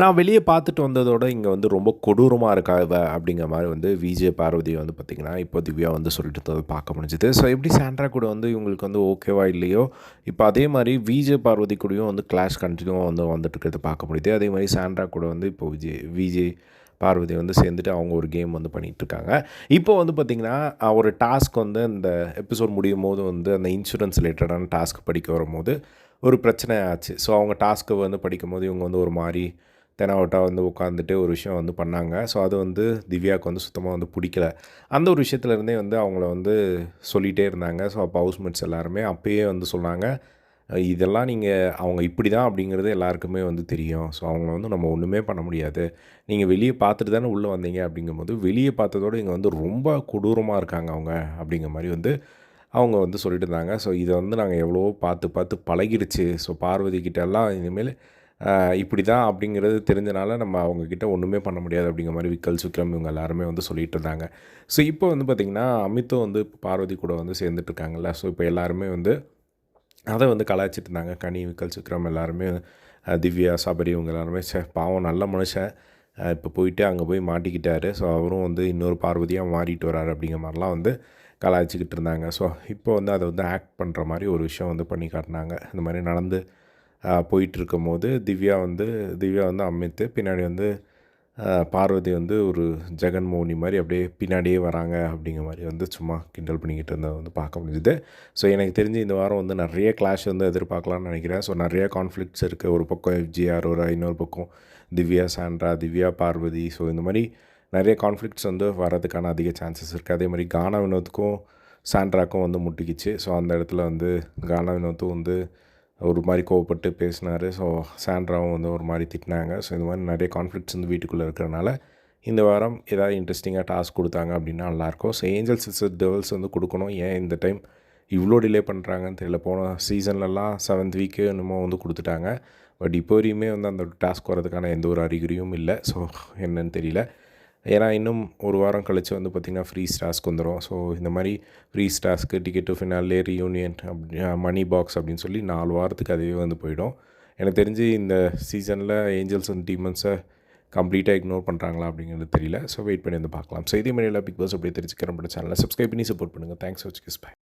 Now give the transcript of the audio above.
நான் வெளியே பார்த்துட்டு வந்ததோட இங்கே வந்து ரொம்ப கொடூரமாக இருக்கா இவ அப்படிங்கிற மாதிரி வந்து விஜய் பார்வதி வந்து பார்த்திங்கன்னா இப்போ திவ்யா வந்து சொல்லிட்டு இருந்தது பார்க்க முடிஞ்சுது. ஸோ எப்படி சாண்ட்ரா கூட வந்து இவங்களுக்கு வந்து ஓகேவா இல்லையோ? இப்போ அதே மாதிரி விஜய் பார்வதி கூடயும் வந்து கிளாஷ் கண்டினியூவாக வந்து வந்துட்டு இருக்கிறத பார்க்க முடியுது. அதே மாதிரி சாண்ட்ரா கூட வந்து இப்போ விஜய் விஜய் பார்வதி வந்து சேர்ந்துட்டு அவங்க ஒரு கேம் வந்து பண்ணிகிட்ருக்காங்க இப்போ வந்து பார்த்திங்கன்னா ஒரு டாஸ்க் வந்து இந்த எபிசோட் முடியும் போது வந்து அந்த இன்சூரன்ஸ் ரிலேட்டடான டாஸ்க் படிக்க வரும்போது ஒரு பிரச்சனை ஆச்சு. ஸோ அவங்க டாஸ்க்கை வந்து படிக்கும் போது இவங்க வந்து ஒரு மாதிரி தெனாவட்டா வந்து உட்காந்துட்டு ஒரு விஷயம் வந்து பண்ணாங்க. ஸோ அது வந்து திவ்யாவுக்கு வந்து சுத்தமாக வந்து பிடிக்கல. அந்த ஒரு விஷயத்துலேருந்தே வந்து அவங்கள வந்து சொல்லிகிட்டே இருந்தாங்க. ஸோ அப்போ ஹவுஸ்மேட்ஸ் எல்லாருமே அப்போயே வந்து சொன்னாங்க இதெல்லாம் நீங்கள் அவங்க இப்படி தான் அப்படிங்கிறது எல்லாருக்குமே வந்து தெரியும். ஸோ அவங்கள வந்து நம்ம ஒன்றுமே பண்ண முடியாது. நீங்கள் வெளியே பார்த்துட்டு தானே உள்ளே வந்தீங்க. அப்படிங்கும்போது வெளியே பார்த்ததோடு இங்கே வந்து ரொம்ப கொடூரமாக இருக்காங்க அவங்க அப்படிங்கிற மாதிரி வந்து அவங்க வந்து சொல்லிட்டு இருந்தாங்க. ஸோ இதை வந்து நாங்கள் எவ்வளவோ பார்த்து பார்த்து பழகிடுச்சு. ஸோ பார்வதி கிட்டெல்லாம் இனிமேல் இப்படி தான் அப்படிங்கிறது தெரிஞ்சனால நம்ம அவங்கக்கிட்ட ஒன்றுமே பண்ண முடியாது அப்படிங்கிற மாதிரி விக்கல் சுக்ரம் இவங்க எல்லாருமே வந்து சொல்லிகிட்டு இருந்தாங்க. ஸோ இப்போ வந்து பார்த்திங்கன்னா அமித்தும் வந்து பார்வதி கூட வந்து சேர்ந்துட்டுருக்காங்கல்ல ஸோ இப்போ எல்லாருமே வந்து அதை வந்து கலாய்ச்சிட்டு இருந்தாங்க. கனி விக்கல் சுக்ரம் எல்லாருமே திவ்யா சபரி இவங்க எல்லாருமே சே பாவம் நல்ல மனுஷன். இப்போ போயிட்டு அங்கே போய் மாட்டிக்கிட்டாரு. ஸோ அவரும் வந்து இன்னொரு பார்வதியாக மாறிட்டு வராரு அப்படிங்கிற மாதிரிலாம் வந்து கலாய்ச்சிக்கிட்டு இருந்தாங்க. ஸோ இப்போ வந்து அதை வந்து ஆக்ட் பண்ணுற மாதிரி ஒரு விஷயம் வந்து பண்ணி காட்டினாங்க. இந்த மாதிரி நடந்து போயிட்டுருக்கும் போது திவ்யா வந்து திவ்யா வந்து அமித்து பின்னாடி வந்து பார்வதி வந்து ஒரு ஜெகன்மோகினி மாதிரி அப்படியே பின்னாடியே வராங்க அப்படிங்கிற மாதிரி வந்து சும்மா கிண்டல் பண்ணிக்கிட்டு இருந்ததை வந்து பார்க்க முடிஞ்சுது. ஸோ எனக்கு தெரிஞ்சு இந்த வாரம் வந்து நிறைய கிளாஷ் வந்து எதிர்பார்க்கலான்னு நினைக்கிறேன். ஸோ நிறைய கான்ஃப்ளிக்ஸ் இருக்குது ஒரு பக்கம் எஃப்ஜிஆர் ஒரு இன்னொரு பக்கம் திவ்யா சாண்ட்ரா திவ்யா பார்வதி. ஸோ இந்த மாதிரி நிறைய கான்ஃப்ளிக்ஸ் வந்து வரதுக்கான அதிக சான்சஸ் இருக்குது அதே மாதிரி கானா வினோத்துக்கும் சாண்ட்ராக்கும் வந்து முட்டிக்கிச்சு. ஸோ அந்த இடத்துல வந்து கானா வினோத்தும் வந்து ஒரு மாதிரி கோவப்பட்டு பேசினார். ஸோ சாண்ட்ராவும் வந்து ஒரு மாதிரி திட்டினாங்க. ஸோ இந்த மாதிரி நிறைய கான்ஃப்ளிக்ஸ் வந்து வீட்டுக்குள்ளே இருக்கிறனால இந்த வாரம் ஏதாவது இன்ட்ரெஸ்டிங்காக டாஸ்க் கொடுத்தாங்க அப்படின்னா நல்லாயிருக்கும். ஸோ ஏஞ்சல்ஸ் சிஸ்டர் டெவல்ஸ் வந்து கொடுக்கணும். ஏன் இந்த டைம் இவ்வளோ டிலே பண்ணுறாங்கன்னு தெரியல. போன சீசன்லலாம் செவன்த் வீக்கு என்னமோ வந்து கொடுத்துட்டாங்க. பட் இப்போ வரையுமே வந்து அந்த டாஸ்க் வரதுக்கான எந்த ஒரு அறிகுறியும் இல்லை. ஸோ என்னன்னு தெரியல. ஏன்னா இன்னும் ஒரு வாரம் கழித்து வந்து பார்த்திங்கன்னா ஃப்ரீ ஸ்டாஸ்க்கு வந்துடும் ஸோ இந்த மாதிரி ஃப்ரீ ஸ்டாஸ்க்கு டிக்கெட்டு ஃபினாலே ரியூனியன் அப்படி மணி பாக்ஸ் அப்படின்னு சொல்லி நாலு வாரத்துக்கு அதுவே வந்து போயிடும். எனக்கு தெரிஞ்சு இந்த சீசனில் ஏஞ்சல்ஸ் அண்ட் டீமன்ஸை கம்ப்ளீட்டாக இக்னோர் பண்ணுறாங்களா அப்படிங்கிறது தெரியல. ஸோ வெயிட் பண்ணி வந்து பார்க்கலாம். ஸோ இதே மாதிரி எல்லா பிக் பாஸ் அப்படியே தெரிஞ்சுக்கிறேன். சேனலில் சப்ஸ்கிரைப் பண்ணி சப்போர்ட் பண்ணுங்கள் தேங்க்ஸ் வச்சு கிஸ் பை